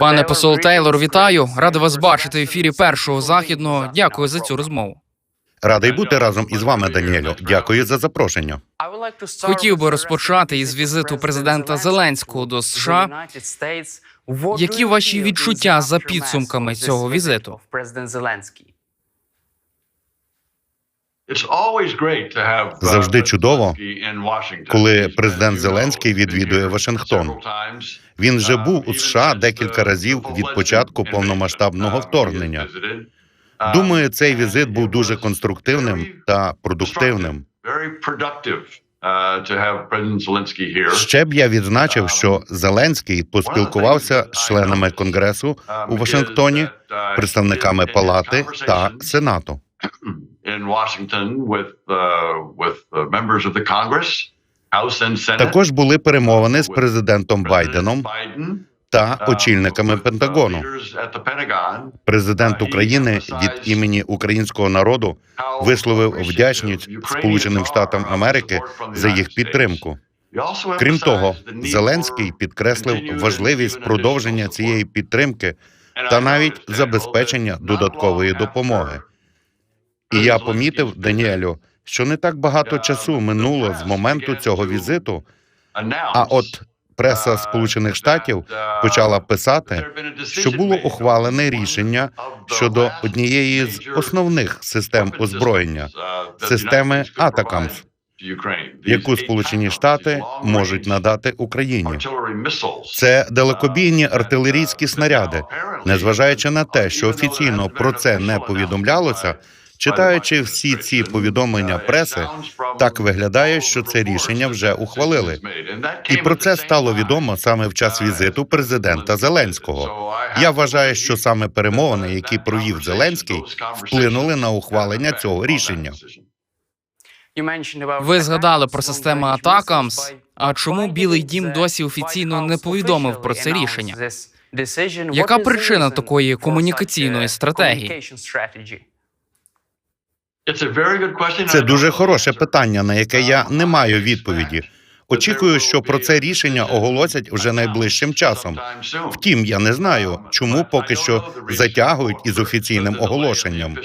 Пане посол Тейлор, вітаю. Радий вас бачити в ефірі першого західного. Дякую за цю розмову. Радий бути разом із вами, Даніелю. Дякую за запрошення. Хотів би розпочати із візиту президента Зеленського до США. Які ваші відчуття за підсумками цього візиту? Завжди чудово, коли президент Зеленський відвідує Вашингтон. Він вже був у США декілька разів від початку повномасштабного вторгнення. Думаю, цей візит був дуже конструктивним та продуктивним. Ще б я відзначив, що Зеленський поспілкувався з членами конгресу у Вашингтоні, представниками палати та сенату. Також були перемовини з президентом Байденом та очільниками Пентагону. Президент України від імені українського народу висловив вдячність Сполученим Штатам Америки за їх підтримку. Крім того, Зеленський підкреслив важливість продовження цієї підтримки та навіть забезпечення додаткової допомоги. І я помітив, Даніелю, що не так багато часу минуло з моменту цього візиту. А от преса Сполучених Штатів почала писати, що було ухвалене рішення щодо однієї з основних систем озброєння системи Атакамс, яку Сполучені Штати можуть надати Україні. Це далекобійні артилерійські снаряди, незважаючи на те, що офіційно про це не повідомлялося. Читаючи всі ці повідомлення преси, так виглядає, що це рішення вже ухвалили. І про це стало відомо саме в час візиту президента Зеленського. Я вважаю, що саме перемовини, які провів Зеленський, вплинули на ухвалення цього рішення. Ви згадали про систему Атакамс. А чому Білий Дім досі офіційно не повідомив про це рішення? Яка причина такої комунікаційної стратегії? Це дуже хороше питання, на яке я не маю відповіді. Очікую, що про це рішення оголосять вже найближчим часом. Втім, я не знаю, чому поки що затягують із офіційним оголошенням.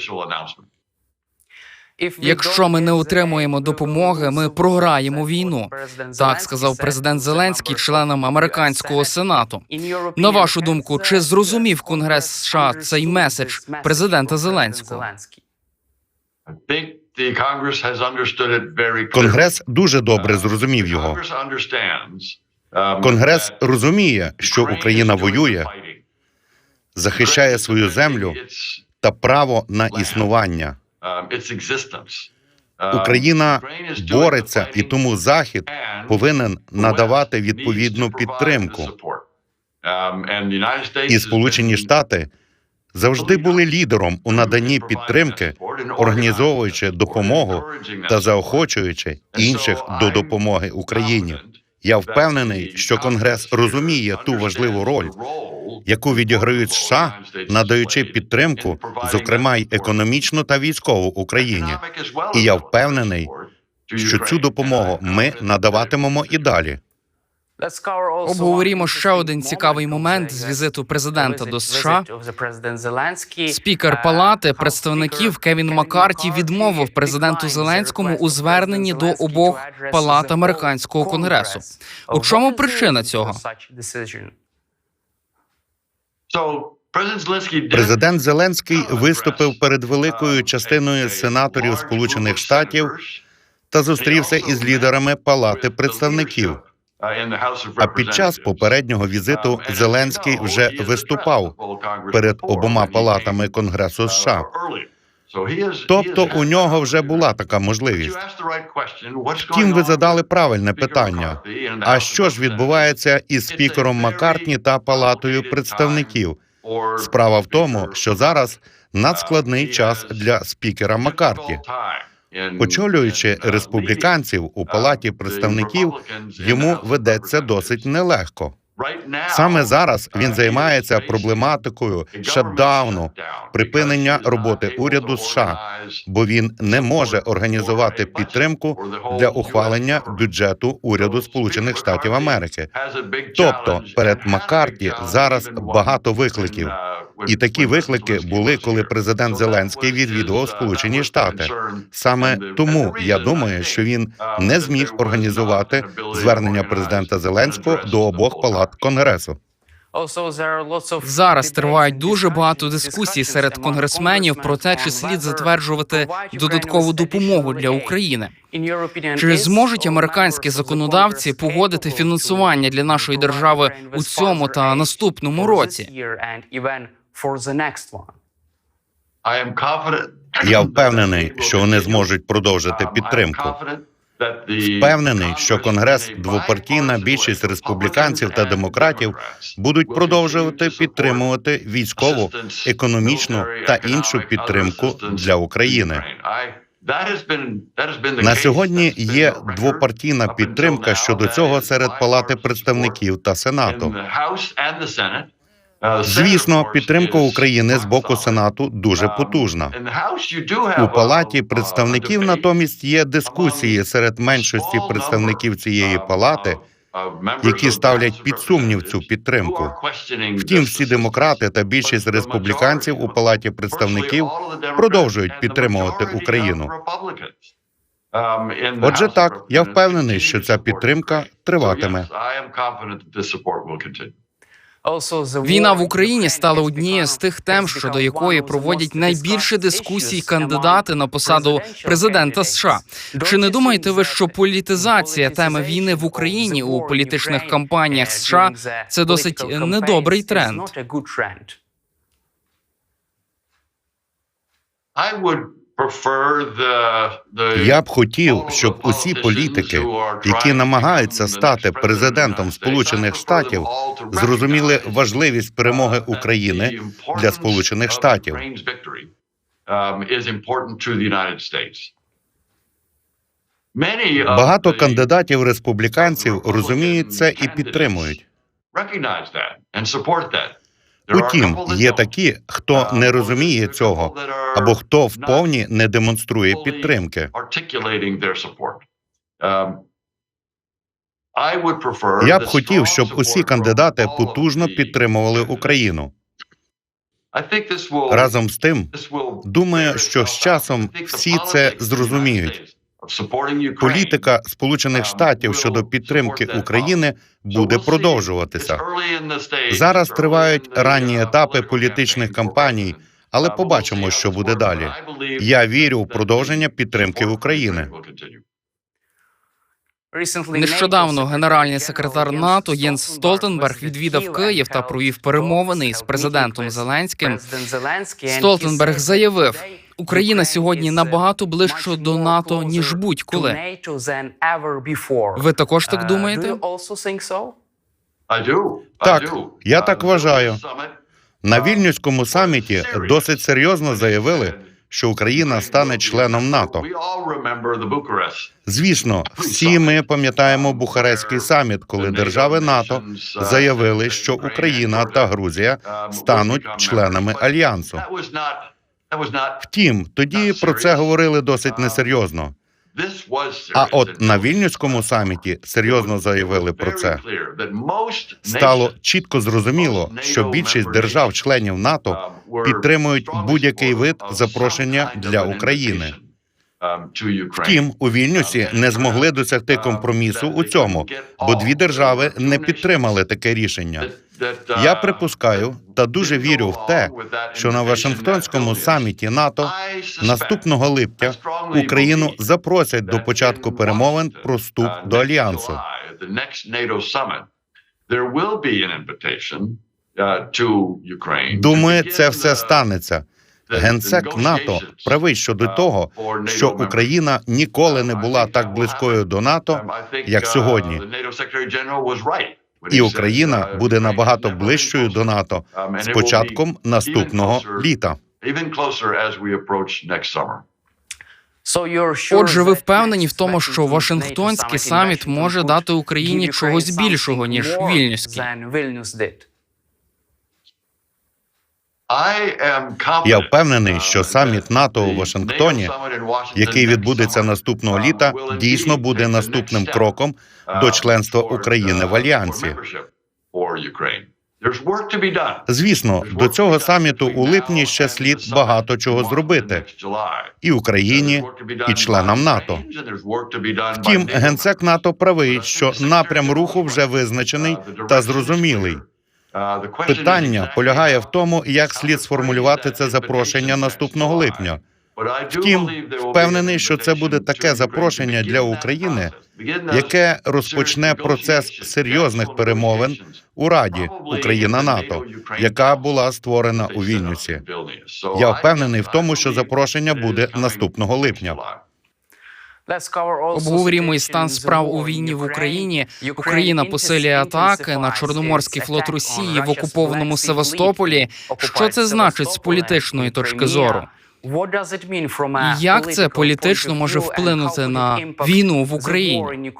Якщо ми не отримуємо допомоги, ми програємо війну. Так сказав президент Зеленський членам американського сенату. На вашу думку, чи зрозумів Конгрес США цей меседж президента Зеленського? Конгрес дуже добре зрозумів його. Конгрес розуміє, що Україна воює, захищає свою землю та право на існування. Україна бореться, і тому Захід повинен надавати відповідну підтримку. І Сполучені Штати завжди були лідером у наданні підтримки, організовуючи допомогу та заохочуючи інших до допомоги Україні. Я впевнений, що Конгрес розуміє ту важливу роль, яку відіграють США, надаючи підтримку, зокрема й економічну та військову Україні. І я впевнений, що цю допомогу ми надаватимемо і далі. Обговорімо ще один цікавий момент з візиту президента до США. Спікер Палати представників Кевін Маккарті відмовив президенту Зеленському у зверненні до обох палат американського конгресу. У чому причина цього? Президент Зеленський виступив перед великою частиною сенаторів Сполучених Штатів та зустрівся із лідерами Палати представників. А під час попереднього візиту Зеленський вже виступав перед обома палатами Конгресу США. Тобто у нього вже була така можливість. Втім, ви задали правильне питання. А що ж відбувається із спікером Маккартні та палатою представників? Справа в тому, що зараз надскладний час для спікера Маккарті. Очолюючи республіканців у палаті представників, йому ведеться досить нелегко. Саме зараз він займається проблематикою шатдауну, припинення роботи уряду США, бо він не може організувати підтримку для ухвалення бюджету уряду Сполучених Штатів Америки. Тобто перед Маккарті зараз багато викликів. І такі виклики були, коли президент Зеленський відвідував Сполучені Штати. Саме тому я думаю, що він не зміг організувати звернення президента Зеленського до обох палат конгресу. Зараз тривають дуже багато дискусій серед конгресменів про те, чи слід затверджувати додаткову допомогу для України. Чи зможуть американські законодавці погодити фінансування для нашої держави у цьому та наступному році? Я впевнений, що вони зможуть продовжити підтримку. Впевнений, що Конгрес, двопартійна більшість республіканців та демократів будуть продовжувати підтримувати військову, економічну та іншу підтримку для України. На сьогодні є двопартійна підтримка щодо цього серед Палати представників та Сенату. Звісно, підтримка України з боку Сенату дуже потужна. У палаті представників натомість є дискусії серед меншості представників цієї палати, які ставлять під сумнів цю підтримку. Втім, всі демократи та більшість республіканців у палаті представників продовжують підтримувати Україну. Отже, так я впевнений, що ця підтримка триватиме. Війна в Україні стала однією з тих тем, щодо якої проводять найбільше дискусій кандидати на посаду президента США. Чи не думаєте ви, що політизація теми війни в Україні у політичних кампаніях США це досить недобрий тренд? Я б хотів, щоб усі політики, які намагаються стати президентом Сполучених Штатів, зрозуміли важливість перемоги України для Сполучених Штатів. Багато кандидатів республіканців розуміють це і підтримують. Утім, є такі, хто не розуміє цього, або хто вповні не демонструє підтримки. Я б хотів, щоб усі кандидати потужно підтримували Україну. Разом з тим, думаю, що з часом всі це зрозуміють. Політика Сполучених Штатів щодо підтримки України буде продовжуватися. Зараз тривають ранні етапи політичних кампаній, але побачимо, що буде далі. Я вірю в продовження підтримки України. Нещодавно генеральний секретар НАТО Єнс Столтенберг відвідав Київ та провів перемовини із президентом Зеленським. Столтенберг заявив, Україна сьогодні набагато ближче до НАТО ніж будь-коли. Ви також так думаєте? Так, я так вважаю. На вільнюському саміті досить серйозно заявили, що Україна стане членом НАТО. Звісно, всі ми пам'ятаємо Бухарестський саміт, коли держави НАТО заявили, що Україна та Грузія стануть членами альянсу. Втім, тоді про це говорили досить несерйозно. А от на вільнюському саміті серйозно заявили про це. Стало чітко зрозуміло, що більшість держав-членів НАТО підтримують будь-який вид запрошення для України. Втім, у Вільнюсі не змогли досягти компромісу у цьому, бо дві держави не підтримали таке рішення. Я припускаю та дуже вірю в те, що на Вашингтонському саміті НАТО наступного липня Україну запросять до початку перемовин про вступ до альянсу. Думаю, це все станеться. Генсек НАТО правий щодо того, що Україна ніколи не була так близькою до НАТО, як сьогодні. І Україна буде набагато ближчою до НАТО з початком наступного літа. Отже, ви впевнені в тому, що Вашингтонський саміт може дати Україні чогось більшого ніж Вільнюський? Я впевнений, що саміт НАТО у Вашингтоні, який відбудеться наступного літа, дійсно буде наступним кроком до членства України в альянсі. Звісно, до цього саміту у липні ще слід багато чого зробити і Україні, і членам НАТО. Втім, генсек НАТО правий, що напрям руху вже визначений та зрозумілий. Питання полягає в тому, як слід сформулювати це запрошення наступного липня. Втім, впевнений, що це буде таке запрошення для України, яке розпочне процес серйозних перемовин у Раді Україна НАТО, яка була створена у Вільнюсі. Я впевнений в тому, що запрошення буде наступного липня. Обговорюємо і стан справ у війні в Україні. Україна посилює атаки на Чорноморський флот Росії в окупованому Севастополі. Що це значить з політичної точки зору? І як це політично може вплинути на війну в Україні?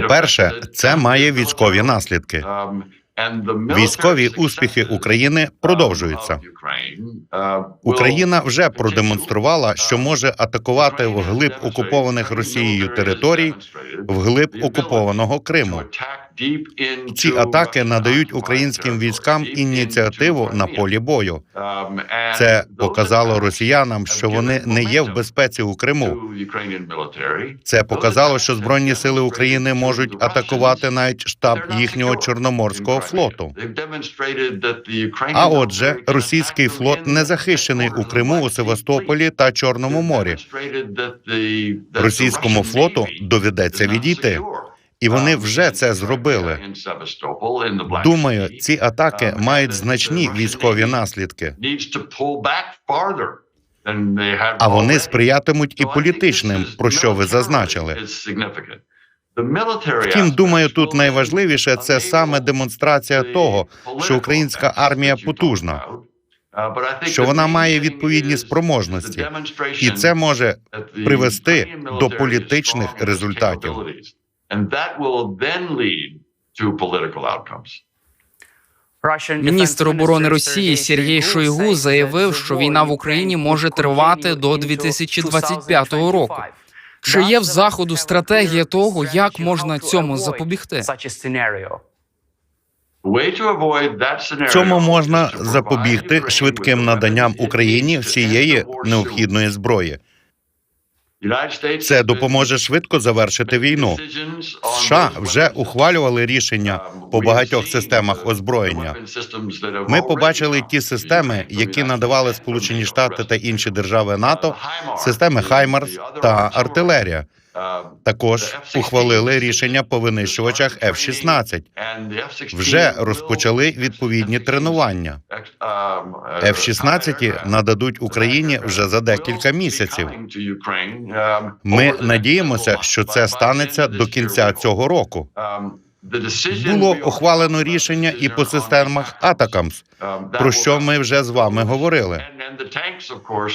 По-перше, це має військові наслідки. Військові успіхи України продовжуються. Україна вже продемонструвала, що може атакувати вглиб окупованих Росією територій, вглиб окупованого Криму. Ці атаки надають українським військам ініціативу на полі бою. Це показало росіянам, що вони не є в безпеці у Криму. Це показало, що збройні сили України можуть атакувати навіть штаб їхнього чорноморського флоту. А отже, російський флот не захищений у Криму, у Севастополі та Чорному морі. Російському флоту доведеться відійти, і вони вже це зробили. Думаю, ці атаки мають значні військові наслідки. А вони сприятимуть і політичним, про що ви зазначили. Втім, думаю, тут найважливіше це саме демонстрація того, що українська армія потужна, що вона має відповідні спроможності, і це може привести до політичних результатів. Міністр оборони Росії Сергій Шойгу заявив, що війна в Україні може тривати до 2025 року. Чи є в заходу стратегія того, як можна цьому запобігти? Цьому можна запобігти швидким наданням Україні всієї необхідної зброї. Це допоможе швидко завершити війну. США вже ухвалювали рішення по багатьох системах озброєння. Ми побачили ті системи, які надавали Сполучені Штати та інші держави НАТО, системи Хаймарс та артилерія. Також ухвалили рішення по винищувачах F-16. Вже розпочали відповідні тренування. F-16 нададуть Україні вже за декілька місяців. Ми надіємося, що це станеться до кінця цього року. Було ухвалено рішення і по системах Атакамс, про що ми вже з вами говорили.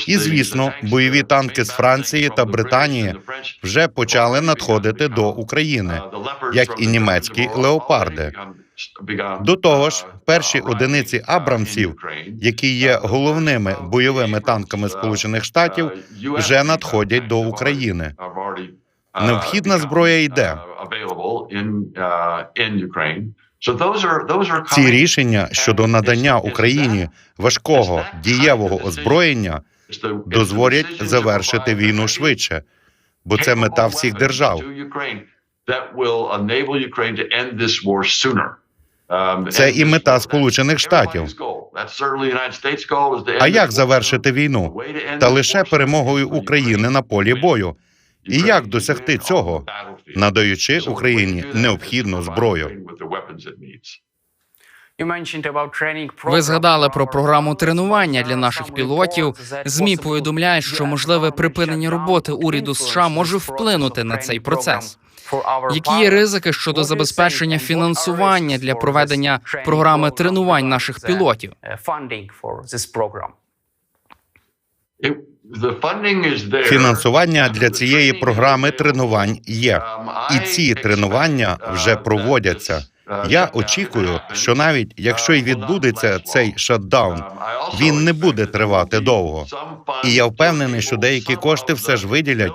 І звісно, бойові танки з Франції та Британії вже почали надходити до України, як і німецькі леопарди. До того ж, перші одиниці Абрамсів, які є головними бойовими танками Сполучених Штатів, вже надходять до України. Необхідна зброя йде. Ці рішення щодо надання Україні важкого дієвого озброєння дозволять завершити війну швидше, бо це мета всіх держав. Це і мета Сполучених Штатів. А як завершити війну? Та лише перемогою України на полі бою. І як досягти цього, надаючи Україні необхідну зброю? Ви згадали про програму тренування для наших пілотів. Змі повідомляють, що можливе припинення роботи уряду США може вплинути на цей процес. Які є ризики щодо забезпечення фінансування для проведення програми тренувань наших пілотів? Фінансування для цієї програми тренувань є, і ці тренування вже проводяться. Я очікую, що навіть якщо й відбудеться цей шатдаун, він не буде тривати довго. І я впевнений, що деякі кошти все ж виділять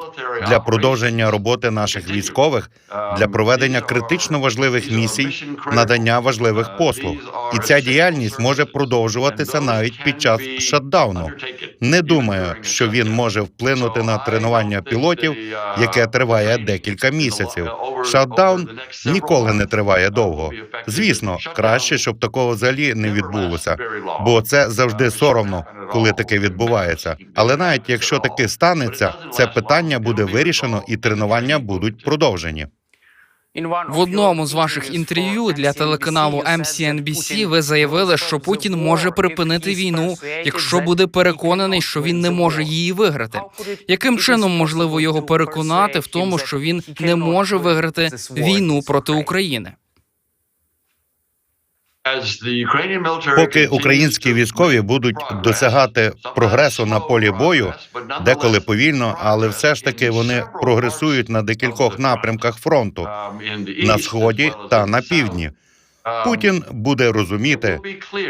для продовження роботи наших військових для проведення критично важливих місій, надання важливих послуг. І ця діяльність може продовжуватися навіть під час шатдауну. Не думаю, що він може вплинути на тренування пілотів, яке триває декілька місяців. Шатдаун ніколи не триває довго. Звісно, краще, щоб такого взагалі не відбулося, бо це завжди соромно, коли таке відбувається. Але навіть якщо таке станеться, це питання буде вирішено і тренування будуть продовжені. В одному з ваших інтерв'ю для телеканалу MCNBC ви заявили, що Путін може припинити війну, якщо буде переконаний, що він не може її виграти. Яким чином можливо його переконати в тому, що він не може виграти війну проти України? Поки українські військові будуть досягати прогресу на полі бою, деколи повільно, але все ж таки вони прогресують на декількох напрямках фронту на сході та на півдні. Путін буде розуміти,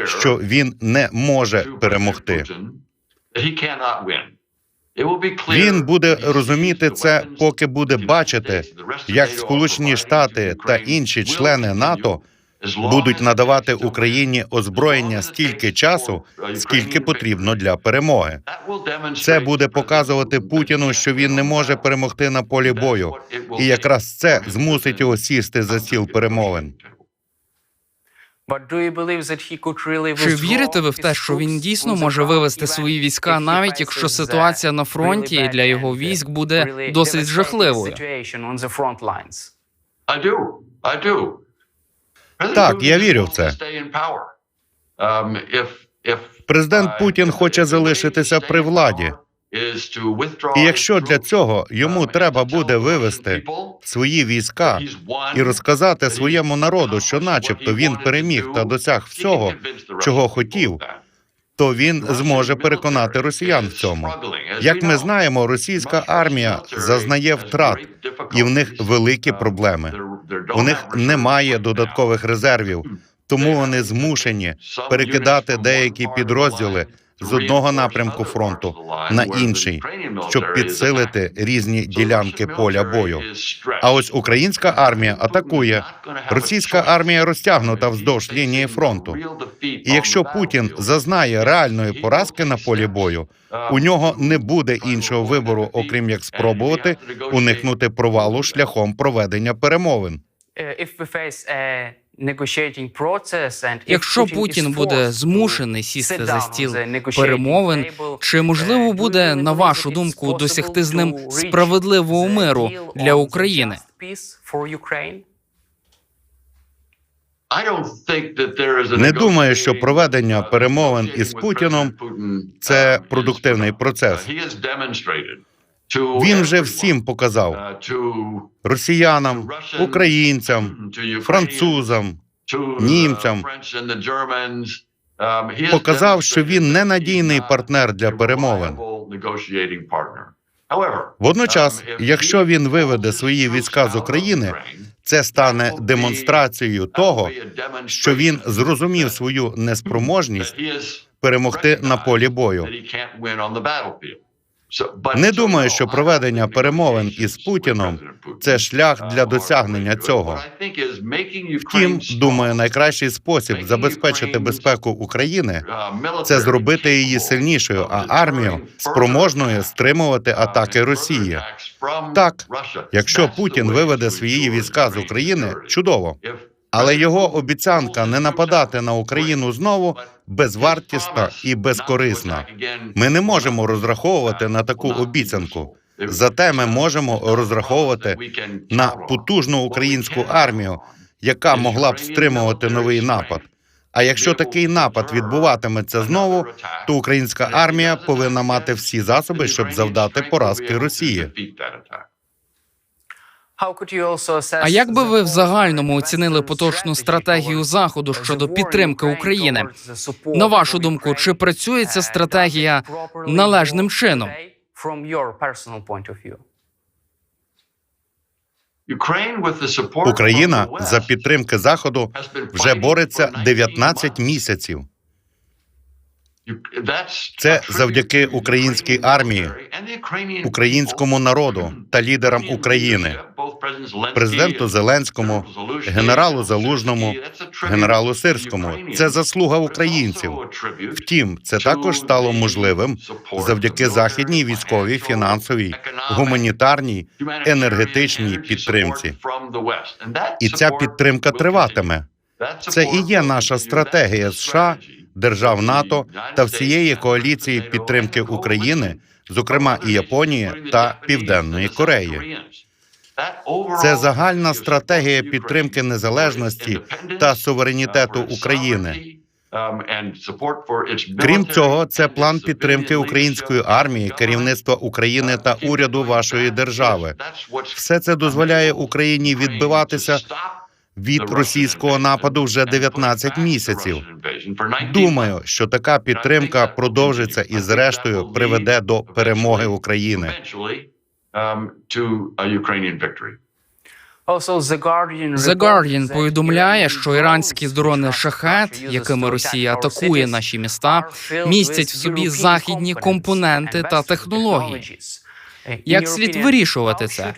що він не може перемогти. Він буде розуміти це, поки буде бачити, як Сполучені Штати та інші члени НАТО будуть надавати Україні озброєння стільки часу, скільки потрібно для перемоги. Це буде показувати Путіну, що він не може перемогти на полі бою, і якраз це змусить його сісти за стіл перемовин. Чи вірите ви в те, що він дійсно може вивести свої війська, навіть якщо ситуація на фронті для його військ буде досить жахливою? Так, я вірю в це. Президент Путін хоче залишитися при владі. І якщо для цього йому треба буде вивести свої війська і розказати своєму народу, що, начебто, він переміг та досяг всього, чого хотів, то він зможе переконати росіян в цьому. Як ми знаємо, російська армія зазнає втрат, і в них великі проблеми. У них немає додаткових резервів, тому вони змушені перекидати деякі підрозділи з одного напрямку фронту на інший, щоб підсилити різні ділянки поля бою. А ось українська армія атакує. Російська армія розтягнута вздовж лінії фронту. І якщо Путін зазнає реальної поразки на полі бою, у нього не буде іншого вибору, окрім як спробувати уникнути провалу шляхом проведення перемовин. Якщо Путін буде змушений сісти за стіл перемовин, чи можливо буде на вашу думку досягти з ним справедливого миру для України? Не думаю, що проведення перемовин із Путіном це продуктивний процес. Він вже всім показав росіянам, українцям, французам, німцям. Показав, що він ненадійний партнер для перемовин. Водночас, якщо він виведе свої війська з України, це стане демонстрацією того, що він зрозумів свою неспроможність перемогти на полі бою. Не думаю, що проведення перемовин із Путіном це шлях для досягнення цього. Втім, думаю, найкращий спосіб забезпечити безпеку України це зробити її сильнішою, а армію спроможною стримувати атаки Росії. Так, якщо Путін виведе свої війська з України, чудово. Але його обіцянка не нападати на Україну знову безвартісна і безкорисна. Ми не можемо розраховувати на таку обіцянку. Зате ми можемо розраховувати на потужну українську армію, яка могла б стримувати новий напад. А якщо такий напад відбуватиметься знову, то українська армія повинна мати всі засоби, щоб завдати поразки Росії. А як би ви в загальному оцінили поточну стратегію заходу щодо підтримки України? На вашу думку, чи працює ця стратегія належним чином? Україна за підтримки заходу вже бореться 19 місяців. Це завдяки українській армії, українському народу та лідерам України, президенту Зеленському, генералу Залужному, генералу Сирському. Це заслуга українців. Втім, це також стало можливим завдяки західній військовій, фінансовій, гуманітарній, енергетичній підтримці. І ця підтримка триватиме. Це і є наша стратегія США, держав НАТО та всієї коаліції підтримки України, зокрема і Японії та Південної Кореї. Це загальна стратегія підтримки незалежності та суверенітету України. Крім цього, це план підтримки української армії, керівництва України та уряду вашої держави. Все це дозволяє Україні відбиватися від російського нападу вже 19 місяців. Думаю, що така підтримка продовжиться і, зрештою, приведе до перемоги України. The Guardian повідомляє, що іранські дрони шахет, якими Росія атакує наші міста, містять в собі західні компоненти та технології. Як слід вирішувати це?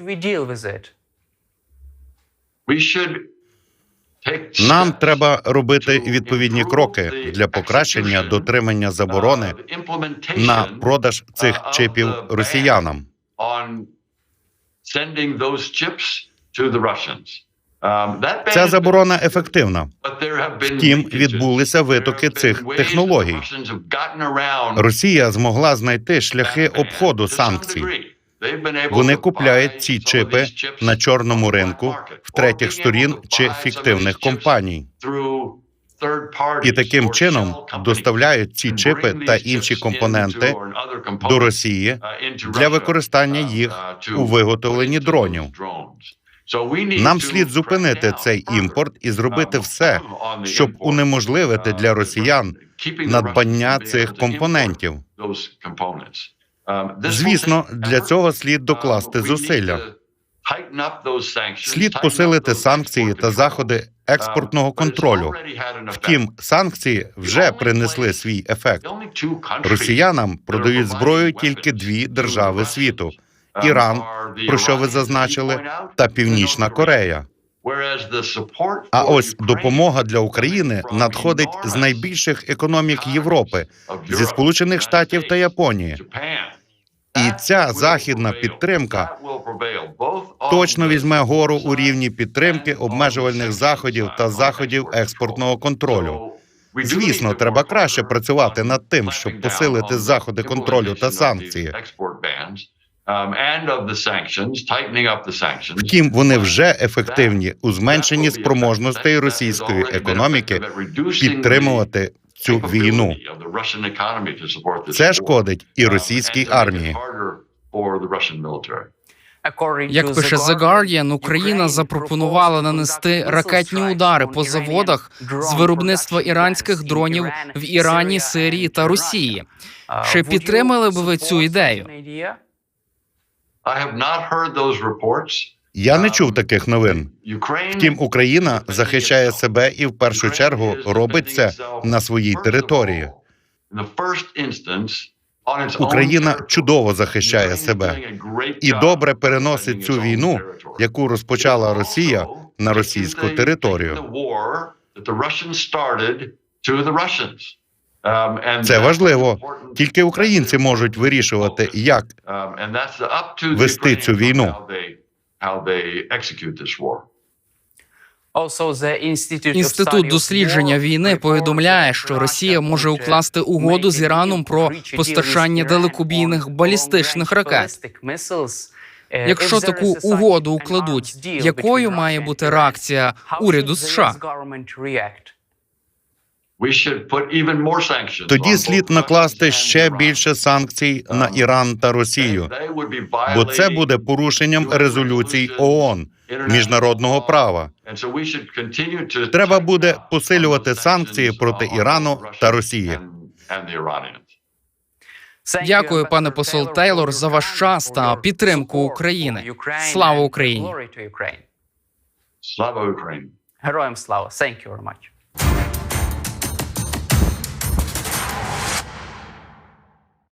Нам треба робити відповідні кроки для покращення дотримання заборони на продаж цих чипів росіянам. Ця заборона ефективна. Втім, відбулися витоки цих технологій. Росія змогла знайти шляхи обходу санкцій. Вони купляють ці чипи на чорному ринку в третіх сторін чи фіктивних компаній. І таким чином доставляють ці чипи та інші компоненти до Росії для використання їх у виготовленні дронів. Нам слід зупинити цей імпорт і зробити все, щоб унеможливити для росіян надбання цих компонентів. Звісно, для цього слід докласти зусилля. Слід посилити санкції та заходи експортного контролю. Втім, санкції вже принесли свій ефект. Росіянам продають зброю тільки дві держави світу: Іран, про що ви зазначили, та Північна Корея. А ось допомога для України надходить з найбільших економік Європи зі Сполучених Штатів та Японії. І ця західна підтримка точно візьме гору у рівні підтримки обмежувальних заходів та заходів експортного контролю. Звісно, треба краще працювати над тим, щоб посилити заходи контролю та санкції. Втім, вони вже ефективні у зменшенні спроможностей російської економіки підтримувати цю війну. Це шкодить і російській армії. Як пише The Guardian, Україна запропонувала нанести ракетні удари по заводах з виробництва іранських дронів в Ірані, Сирії та Росії. Чи підтримали б ви цю ідею? Я не чув таких новин. Втім, Україна захищає себе і в першу чергу робить це на своїй території. Україна чудово захищає себе і добре переносить цю війну, яку розпочала Росія на російську територію. Це важливо. Тільки українці можуть вирішувати, як вести цю війну. Інститут дослідження війни повідомляє, що Росія може укласти угоду з Іраном про постачання далекобійних балістичних ракет. Якщо таку угоду укладуть, якою має бути реакція уряду США? Тоді слід накласти ще більше санкцій на Іран та Росію, бо це буде порушенням резолюцій ООН, міжнародного права. Треба буде посилювати санкції проти Ірану та Росії. Дякую, пане посол Тейлор, за ваш час та підтримку України. Слава Україні! Слава Україні! Героям слава! Thank you very much.